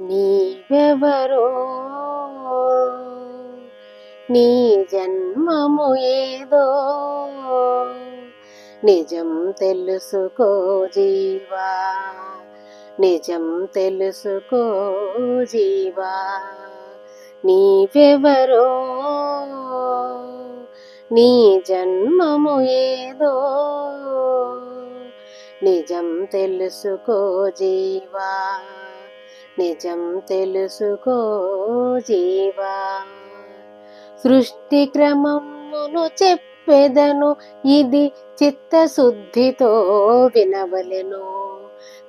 నీవెవరో? నీ జన్మము ఏదో? నిజం తెలుసుకో జీవా. నిజం తెలుసుకో జీవా. నీవెవరో? నీ జన్మము ఏదో? నిజం తెలుసుకో జీవా. నిజం తెలుసుకో జీవా. సృష్టి క్రమమును చెప్పెదను ఇది చిత్తశుద్ధితో వినవలెను.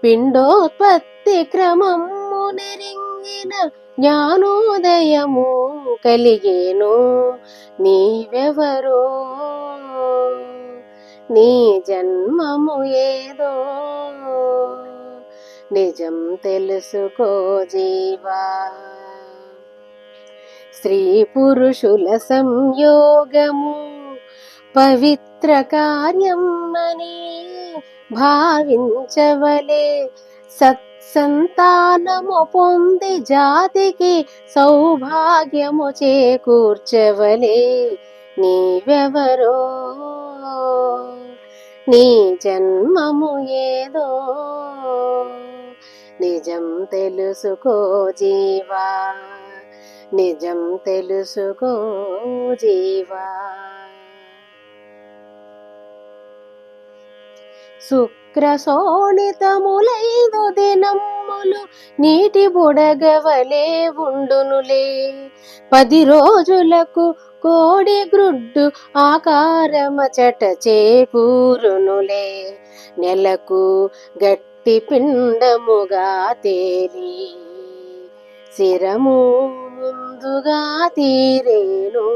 పిండోత్పత్తి క్రమము నెరింగిన జ్ఞానోదయము కలిగేను. నీవెవరో? నీ జన్మము ఏదో నిజం తెలుసుకో జీవా. స్త్రీ పురుషుల సంయోగము పవిత్ర కార్యం అని భావించవలే. సత్సంతానము పొంది జాతికి సౌభాగ్యము చేకూర్చవలే. నీవెవరో? నీ జన్మము ఏదో? నిజం తెలుసుకో జీవా. నిజం తెలుసుకో జీవా. శుక్రశోణితములైదు దినములు నీటి బుడగవలే ఉండునులే. పది రోజులకు కోడి గ్రుడ్డు ఆకారమచట చేకూరునులే. నెలకు గట్టి పిండముగా తేలి శిరము ముందుగా తీరేను.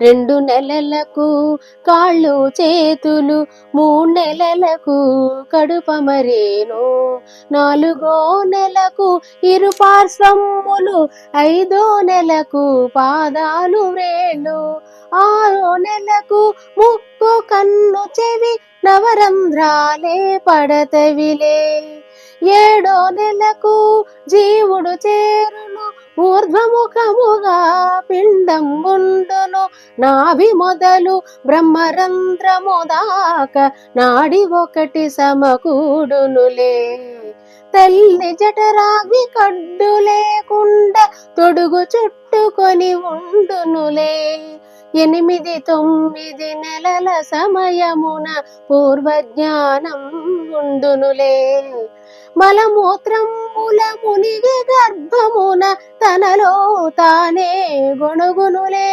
రెండు నెలలకు కాళ్ళు చేతులు మూడు నెలలకు కడుపమరేను. నాలుగో నెలకు ఇరు పార్శ్వములు ఐదో నెలకు పాదాలు రేణు ఆరో నెలకు ముక్కు కన్ను చెవి నవరంధ్రాలే పడతవిలే. ఏడో నెలకు జీవుడు చేరును ఊర్ధ్వముఖముగా పిండం ఉండును నాభి మొదలు బ్రహ్మరంధ్రము దాకా నాడి ఒకటి సమకూడునులే. తల్లి జఠరాగ్ని కడ్డు లేకుండా తొడుగు చుట్టుకొని ఉండునులే. ఎనిమిది తొమ్మిది నెలల సమయమున పూర్వజ్ఞానం ఉండునులే. మలమూత్రముల మునిగి గర్భమున తనలో తానే గొణుగునులే.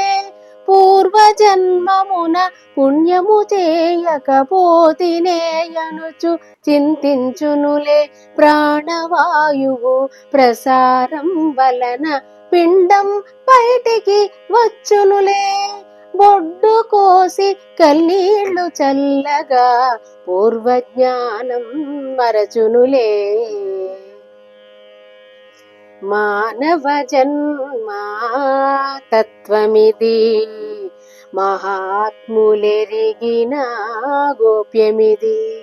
పూర్వజన్మమున పుణ్యము చేయకపోతినే అనుచు చింతించునులే. ప్రాణవాయువు ప్రసారం వలన పిండం బయటికి వచ్చునులే. బొడ్డు కోసి కన్నీళ్ళు చల్లగా పూర్వజ్ఞానం మరచునులే. మానవ జన్మా తత్వమిది. మహాత్ములెరిగిన గోప్యమిది.